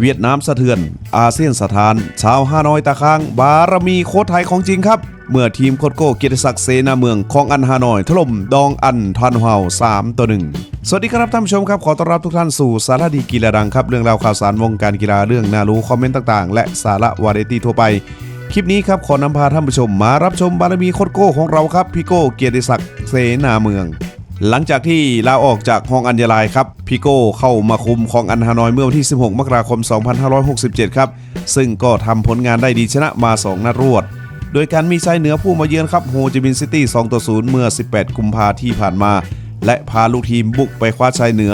เวียดนามสะเทือน อาเซียนสถาน ชาวฮานอยตะคาง บารมีโค้ชไทยของจริงครับ เมื่อทีมโคดโก้เกียรติศักดิ์เสนาเมืองของอันฮานอยถล่มดองอันทันเฮา3ต่อ1สวัสดีครับท่านผู้ชมครับขอต้อนรับทุกท่านสู่สารดีกีฬาดังครับ เรื่องราวข่าวสารวงการกีฬาเรื่องน่ารู้คอมเมนต์ต่างๆ และสาระวาไรตี้ทั่วไป คลิปนี้ครับขอนำพาท่านผู้ชมมารับชมบารมีโคดโก้ของเราครับพี่โก้เกียรติศักดิ์เสนาเมือง หลังจากที่ลาออกจากห้องอัญญาลายครับพีโก้เข้ามาคุมของอันฮานอยเมื่อวันที่ 16 มกราคม 2567 ครับ ซึ่งก็ทำผลงานได้ดีชนะมา 2 นัดรวด โดยการมีชัยเหนือผู้มาเยือนครับโฮจิมินห์ซิตี้ 2 ต่อ 0 เมื่อ 18 กุมภาที่ผ่านมา และพาลูกทีมบุกไปคว้าชัยเหนือ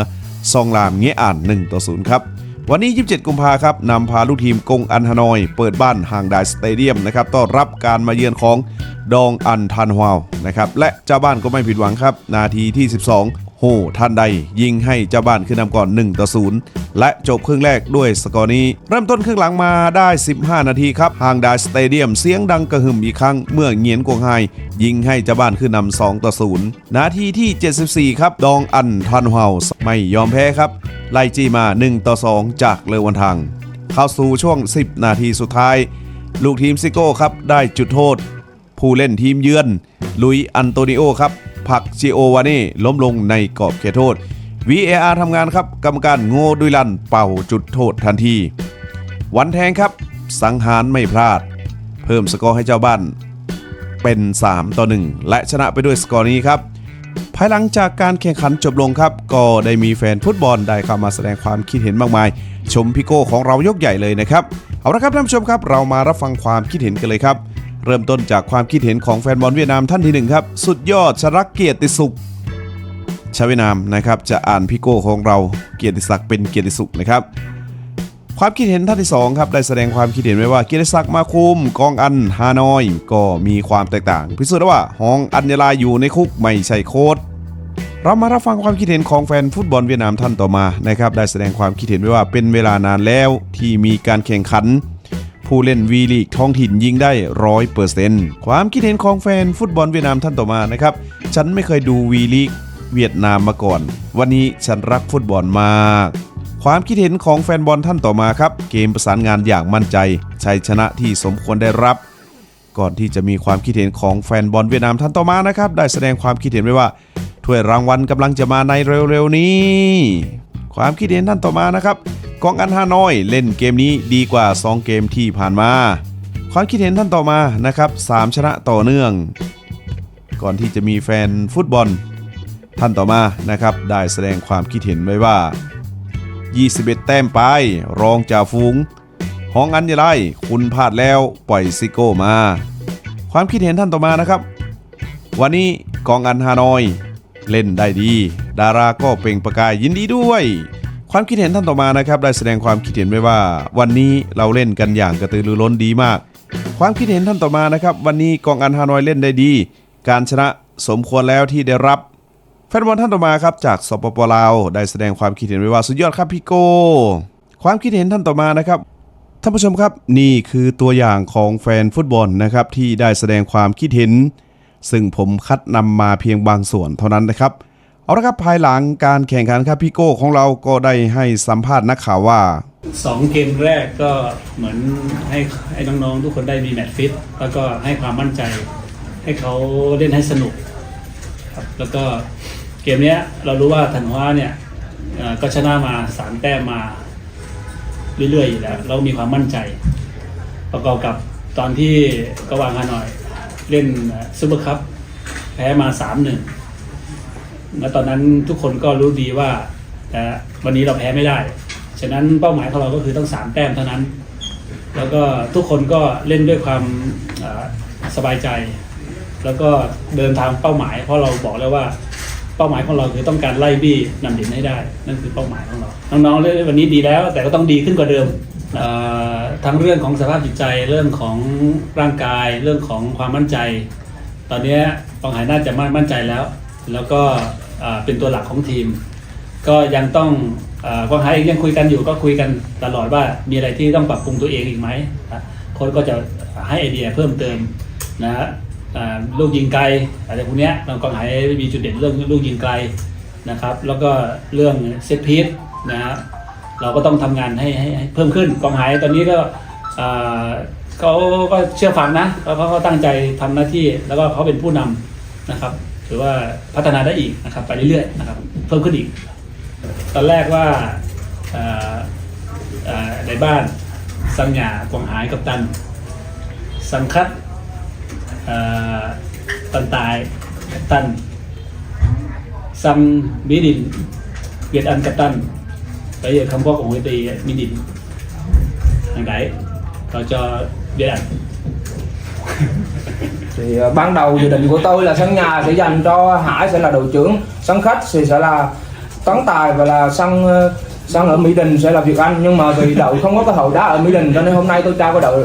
ซองลามเงี้ยอ่าน 1 ต่อ 0 ครับ วันนี้ 27 กุมภาครับนำพาลูกทีมกงอันฮานอย เปิดบ้านห่างดายสเตเดียมนะครับต้อนรับการมาเยือนของดองอันทันฮวาวนะครับและเจ้าบ้านก็ไม่ผิดหวังครับ นาทีที่ 12 โหทันใดยิงให้เจ้าบ้านขึ้นนำก่อน 1 ต่อ 0 และจบครึ่งแรกด้วยสกอร์นี้ เริ่มต้นครึ่งหลังมาได้ 15 นาทีครับห่างดาสเตเดียมเสียงดังกระหึ่มอีกครั้ง เมื่อเงียนกวงไฮยิงให้เจ้าบ้านขึ้นนำ2ต่อ 0 นาทีที่ 74 ครับ ดองอันทันฮวาไม่ยอมแพ้ครับ ไล่จี้มา 1 ต่อ 2 จากเลวันทางเข้าสู่ช่วง 10 นาทีสุดท้าย ลูกทีมซิโก้ครับได้จุดโทษ ผู้เล่นทีมเยือน ลุยอันโตนิโอครับ ผักจิโอวาน่ล้มลงในกรอบเขตโทษ VAR ทำงานครับกรรมการโง่ดุยลันเป่าจุดโทษทันที วันแทงครับ สังหารไม่พลาด เพิ่มสกอร์ให้เจ้าบ้าน เป็น 3 ต่อ 1 และชนะไปด้วยสกอร์นี้ครับ ภายหลังจากการแข่งขันจบลงครับ ก็ได้มีแฟนฟุตบอลได้เข้ามาแสดงความคิดเห็นมากมาย ชมพี่โก้ของเรายกใหญ่เลยนะครับ เอาละครับท่านผู้ชมครับ เรามารับฟังความคิดเห็นกันเลยครับ เริ่มต้นจากความคิดเห็นของแฟนบอลเวียดนามท่านที่หนึ่งครับ สุดยอดชรักเกียรติสุขชาวเวียดนามนะครับจะอ่านพี่โก้ของเราเกียรติศักดิ์เป็นเกียรติสุขนะครับความคิดเห็นท่านที่สองครับได้แสดงความคิดเห็นไว้ว่าเกียรติศักดิ์มาคุมกองอันฮานอย ก็มีความแตกต่าง พิสูจน์ว่าห้องอัญญาลาอยู่ในคุกไม่ใช่โค้ดเรามารับฟังความคิดเห็นของแฟนฟุตบอลเวียดนามท่านต่อมานะครับได้แสดงความคิดเห็นไว้ว่าเป็นเวลานานแล้วที่มีการแข่งขัน ผู้เล่นวีลีกท้องถิ่นยิงได้ร้อยเปอร์เซนต์ความคิดเห็นของแฟนฟุตบอลเวียดนามท่านต่อมานะครับ ฉันไม่เคยดูวีลีกเวียดนามมาก่อน วันนี้ฉันรักฟุตบอลมาก ความคิดเห็นของแฟนบอลท่านต่อมาครับ เกมประสานงานอย่างมั่นใจ ชัยชนะที่สมควรได้รับ ก่อนที่จะมีความคิดเห็นของแฟนบอลเวียดนามท่านต่อมานะครับ ได้แสดงความคิดเห็นไว้ว่าถ้วยรางวัลกำลังจะมาในเร็วๆนี้ ความคิดเห็นท่านต่อมานะครับ กองอันฮานอย เล่นเกมนี้ดีกว่า 2 เกมที่ผ่านมา ความคิดเห็นท่านต่อมานะครับ 3 ชนะต่อเนื่อง ก่อนที่จะมีแฟนฟุตบอล ท่านต่อมานะครับ ได้แสดงความคิดเห็นไว้ว่า 21 แต้มไป รองจ่าฝูงห้องอันยไลคุณพลาดแล้วปล่อยซิโก้มา ความคิดเห็นท่านต่อมานะครับ วันนี้กองอันฮานอย เล่นได้ดี ดาราก็เปล่งประกายยินดีด้วย ความคิดเห็นท่านต่อมานะครับได้แสดงความคิดเห็นไว้ว่า วันนี้เราเล่นกันอย่างกระตือรือร้นดีมาก ความคิดเห็นท่านต่อมานะครับวันนี้กองอันฮานอยเล่นได้ดี การชนะสมควรแล้วที่ได้รับแฟนบอลท่านต่อมาครับจากสปปลาวได้แสดงความคิดเห็นไว้ว่าสุดยอดครับพี่โก้ความคิดเห็นท่านต่อมานะครับท่านผู้ชมครับนี่คือตัวอย่างของแฟนฟุตบอลนะครับที่ได้แสดงความคิดเห็น ซึ่งผมคัดนำมาเพียงบางส่วนเท่านั้นนะครับ เอาละครับภายหลังการแข่งขันครับพี่โก้ของเราก็ได้ให้สัมภาษณ์นักข่าวว่าสองเกมแรกก็เหมือนให้ให้น้องๆทุกคนได้มีแมตช์ฟิตแล้วก็ให้ความมั่นใจ ให้เขาเล่นให้สนุกครับแล้วก็เกมเนี้ยเรารู้ว่าถันวาเนี่ยก็ชนะมาสามแต้มมาเรื่อยๆอยู่แล้วเรามีความมั่นใจ ประกอบกับตอนที่กวางฮานอย เล่นซูเปอร์คัพแพ้มาสามหนึ่ง แล้วตอนนั้นทุกคนก็รู้ดีว่าวันนี้เราแพ้ไม่ได้ ฉะนั้นเป้าหมายของเราก็คือต้องสามแต้มเท่านั้น แล้วก็ทุกคนก็เล่นด้วยความสบายใจ แล้วก็เดินทางเป้าหมาย เพราะเราบอกแล้วว่าเป้าหมายของเราคือต้องการไล่บี้นำดินให้ได้ นั่นคือเป้าหมายของเรา น้องๆเล่นวันนี้ดีแล้ว แต่ก็ต้องดีขึ้นกว่าเดิมทั้งเรื่องของสภาพจิตใจเรื่องของร่างกาย เรื่องของความมั่นใจ ตอนนี้ปองหายน่าจะมั่นใจแล้ว แล้วก็ เป็นตัวหลักของทีม ก็ยังต้องอกองหายเองยังคุยกันอยู่ก็คุยกันตลอดว่ามีอะไรที่ต้องปรับปรุงตัวเองอีกไหมโค้ชก็จะให้ไอเดียเพิ่มเติมนะฮะลูกยิงไกลอะไรพวกเนี้ยเรากองหายมีจุดเด่นเรื่องลูกยิงไกลนะครับ แล้วก็เรื่องเซตพีซนะฮะเราก็ต้องทำงานให้ให้เพิ่มขึ้นกองหายตอนนี้ก็เขาก็เชื่อฟังนะแล้วเขาก็ตั้งใจทำหน้าที่แล้วก็เขาเป็นผู้นำนะครับถือว่าพัฒนาได้อีกนะครับไปเรื่อยๆนะครับเพิ่มขึ้นอีก ตอนแรกว่าในบ้านสังหยากวงหายกับตัน สังคัดตันตายกับตันซัม mỹ đình Việt Anh Captain bây giờ không có của công ty mỹ đình hàng đáy rồi cho Việt Anh thì ờ, ban đầu dự định của tôi là sân nhà sẽ dành cho Hải sẽ là đội trưởng, sân khách thì sẽ là Tấn Tài và là sân ờ, sân ở Mỹ Đình sẽ là Việt Anh. Nhưng mà vì đội không có cơ hội đá ở Mỹ Đình cho nên hôm nay tôi trao cái đội.